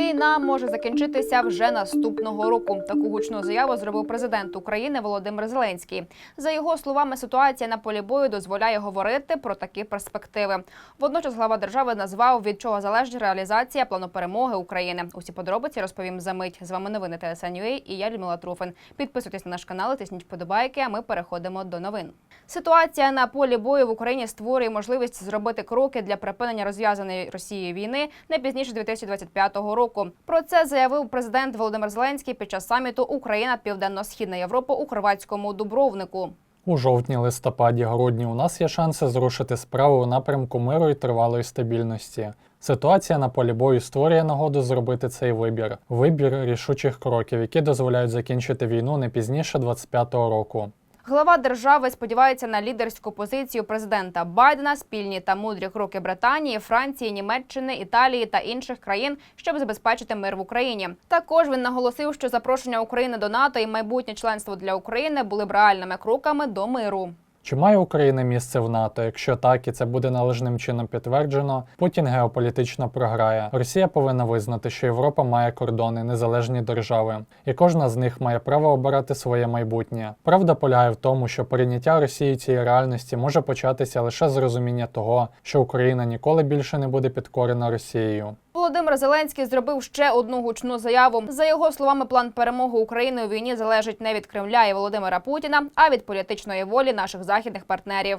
Війна може закінчитися вже наступного року. Таку гучну заяву зробив президент України Володимир Зеленський. За його словами, ситуація на полі бою дозволяє говорити про такі перспективи. Водночас глава держави назвав від чого залежить реалізація плану перемоги України. Усі подробиці розповім за мить. З вами новини ТСН.UA і я Людмила Труфин. Підписуйтесь на наш канал, тисніть вподобайки. А ми переходимо до новин. Ситуація на полі бою в Україні створює можливість зробити кроки для припинення розв'язаної Росією війни не пізніше 2025 року. Про це заявив президент Володимир Зеленський під час саміту Україна Південно-Східна Європа у хорватському Дубровнику. У жовтні, листопаді, грудні у нас є шанси зрушити справу у напрямку миру і тривалої стабільності. Ситуація на полі бою створює нагоду зробити цей вибір вибір рішучих кроків, які дозволяють закінчити війну не пізніше 25-го року. Глава держави сподівається на лідерську позицію президента Байдена, спільні та мудрі кроки Британії, Франції, Німеччини, Італії та інших країн, щоб забезпечити мир в Україні. Також він наголосив, що запрошення України до НАТО і майбутнє членство для України були б реальними кроками до миру. Чи має Україна місце в НАТО? Якщо так і це буде належним чином підтверджено, Путін геополітично програє. Росія повинна визнати, що Європа має кордони, незалежні держави, і кожна з них має право обирати своє майбутнє. Правда полягає в тому, що прийняття Росії цієї реальності може початися лише з розуміння того, що Україна ніколи більше не буде підкорена Росією. Володимир Зеленський зробив ще одну гучну заяву. За його словами, план перемоги України у війні залежить не від Кремля і Володимира Путіна, а від політичної волі наших західних партнерів.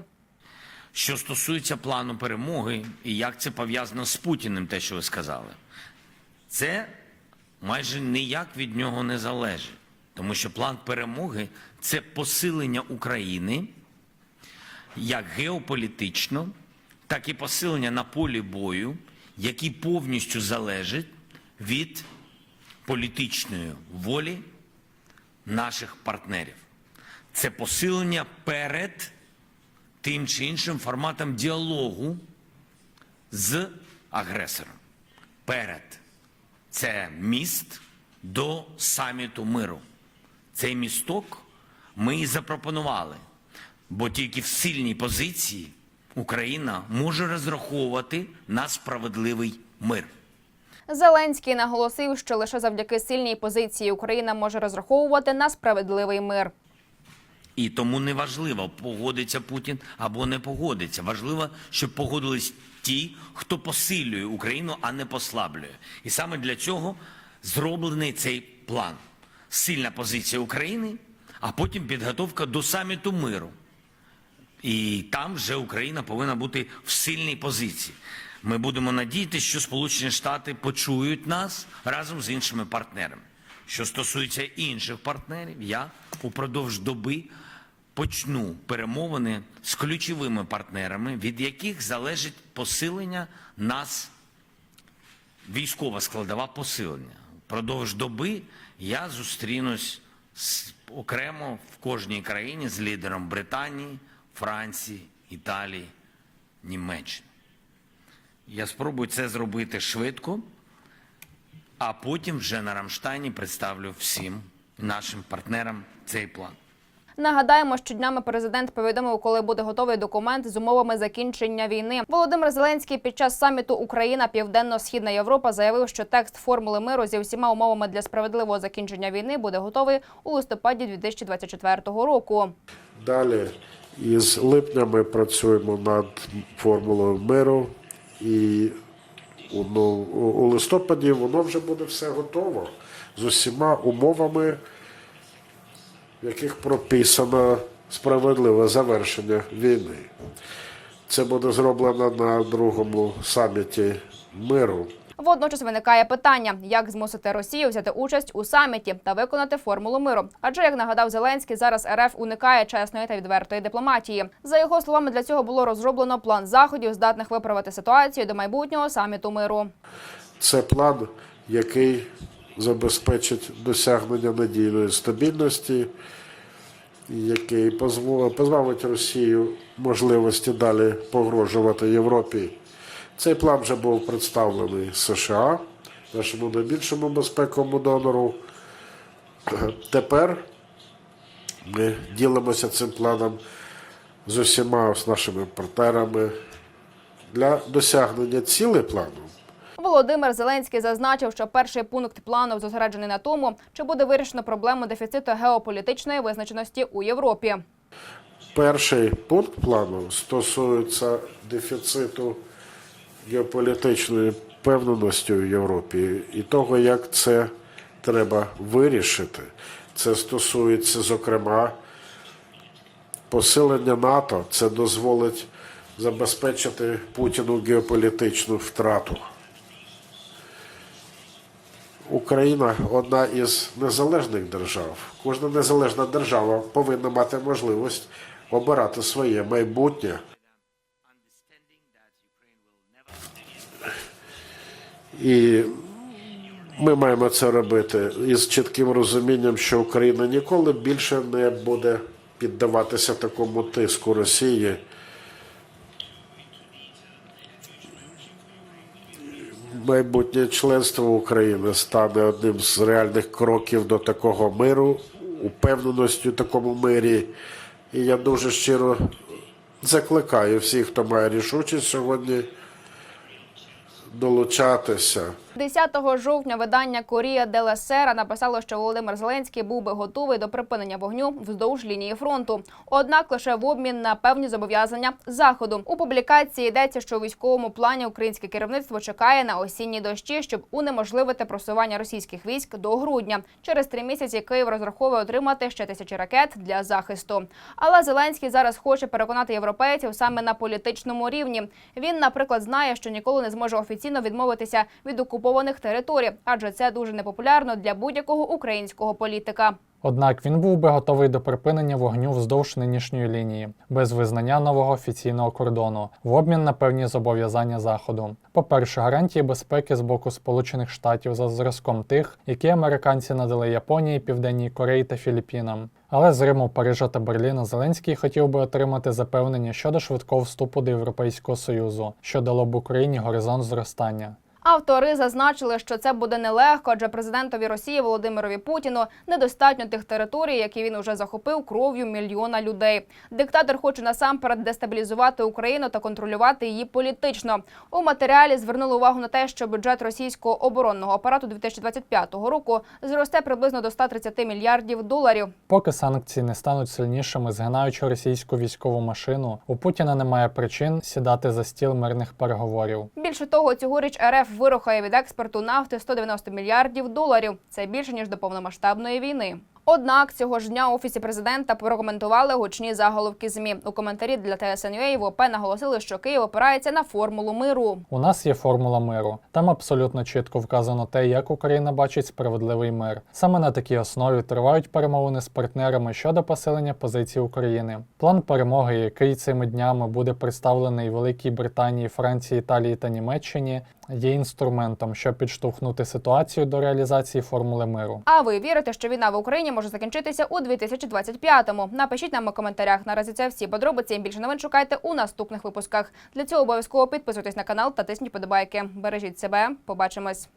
Що стосується плану перемоги і як це пов'язано з Путіним, те, що ви сказали, це майже ніяк від нього не залежить. Тому що план перемоги це посилення України як геополітично, так і посилення на полі бою, який повністю залежить від політичної волі наших партнерів. Це посилення перед тим чи іншим форматом діалогу з агресором. Перед це міст до саміту миру. Цей місток ми і запропонували, бо тільки в сильній позиції Україна може розраховувати на справедливий мир. Зеленський наголосив, що лише завдяки сильній позиції Україна може розраховувати на справедливий мир. І тому не важливо, погодиться Путін або не погодиться. Важливо, щоб погодились ті, хто посилює Україну, а не послаблює. І саме для цього зроблений цей план. Сильна позиція України, а потім підготовка до саміту миру. І там вже Україна повинна бути в сильній позиції. Ми будемо надіятися, що Сполучені Штати почують нас разом з іншими партнерами. Що стосується інших партнерів, я упродовж доби почну перемовини з ключовими партнерами, від яких залежить посилення нас, військова складова посилення. Продовж доби я зустрінусь окремо в кожній країні з лідером Британії, Франції, Італії, Німеччини. Я спробую це зробити швидко, а потім вже на Рамштайні представлю всім нашим партнерам цей план. Нагадаємо, що днями президент повідомив, коли буде готовий документ з умовами закінчення війни. Володимир Зеленський під час саміту Україна Південно-Східна Європа заявив, що текст формули миру зі всіма умовами для справедливого закінчення війни буде готовий у листопаді 2024 року. Далі із липня ми працюємо над формулою миру, і ну, у листопаді воно вже буде все готово з усіма умовами, в яких прописано справедливе завершення війни. Це буде зроблено на другому саміті миру. Водночас виникає питання, як змусити Росію взяти участь у саміті та виконати формулу миру. Адже, як нагадав Зеленський, зараз РФ уникає чесної та відвертої дипломатії. За його словами, для цього було розроблено план заходів, здатних виправити ситуацію до майбутнього саміту миру. Це план, який забезпечить досягнення надійної стабільності, який позбавить Росію можливості далі погрожувати Європі. Цей план вже був представлений США, нашому найбільшому безпековому донору. Тепер ми ділимося цим планом з усіма з нашими партнерами для досягнення цілей плану Володимир Зеленський зазначив, що перший пункт плану зосереджений на тому, чи буде вирішено проблему дефіциту геополітичної визначеності у Європі. Перший пункт плану стосується дефіциту геополітичної певненості в Європі і того, як це треба вирішити. Це стосується, зокрема, посилення НАТО. Це дозволить забезпечити Путіну геополітичну втрату. Україна одна із незалежних держав. Кожна незалежна держава повинна мати можливість обирати своє майбутнє. І ми маємо це робити із чітким розумінням, що Україна ніколи більше не буде піддаватися такому тиску Росії. Майбутнє членство України стане одним з реальних кроків до такого миру, упевненості у такому мирі. І я дуже щиро закликаю всіх, хто має рішучість сьогодні, долучатися. 10 жовтня видання Корія Деле Сера написало, що Володимир Зеленський був би готовий до припинення вогню вздовж лінії фронту. Однак лише в обмін на певні зобов'язання заходу. У публікації йдеться, що у військовому плані українське керівництво чекає на осінні дощі, щоб унеможливити просування російських військ до грудня. Через три місяці Київ розраховує отримати ще тисячі ракет для захисту. Але Зеленський зараз хоче переконати європейців саме на політичному рівні. Він, наприклад, знає, що ніколи не зможе офіційно відмовитися від окупованих територій, адже це дуже непопулярно для будь-якого українського політика. Однак він був би готовий до припинення вогню вздовж нинішньої лінії, без визнання нового офіційного кордону, в обмін на певні зобов'язання заходу. По-перше, гарантії безпеки з боку Сполучених Штатів за зразком тих, які американці надали Японії, Південній Кореї та Філіппінам. Але з Риму, Парижа та Берліна Зеленський хотів би отримати запевнення щодо швидкого вступу до Європейського Союзу, що дало б Україні горизонт зростання. Автори зазначили, що це буде нелегко, адже президентові Росії Володимирові Путіну недостатньо тих територій, які він уже захопив кров'ю мільйона людей. Диктатор хоче насамперед дестабілізувати Україну та контролювати її політично. У матеріалі звернули увагу на те, що бюджет російського оборонного апарату 2025 року зросте приблизно до 130 мільярдів доларів. Поки санкції не стануть сильнішими, згинаючи російську військову машину, у Путіна немає причин сідати за стіл мирних переговорів. Більше того, цьогоріч РФ вирухає від експорту нафти 190 мільярдів доларів. Це більше ніж до повномасштабної війни. Однак цього ж дня офісі президента прокоментували гучні заголовки змі. У коментарі для ТСНЮА в ОП наголосили, що Київ опирається на формулу миру. У нас є формула миру. Там абсолютно чітко вказано те, як Україна бачить справедливий мир. Саме на такій основі тривають перемовини з партнерами щодо посилення позицій України. План перемоги, який цими днями буде представлений Великій Британії, Франції, Італії та Німеччині, є інструментом, щоб підштовхнути ситуацію до реалізації формули миру. А ви вірите, що війна в Україні може закінчитися у 2025-му? Напишіть нам у коментарях. Наразі це всі подробиці. Більше новин шукайте у наступних випусках. Для цього обов'язково підписуйтесь на канал та тисніть подобайки. Бережіть себе. Побачимось.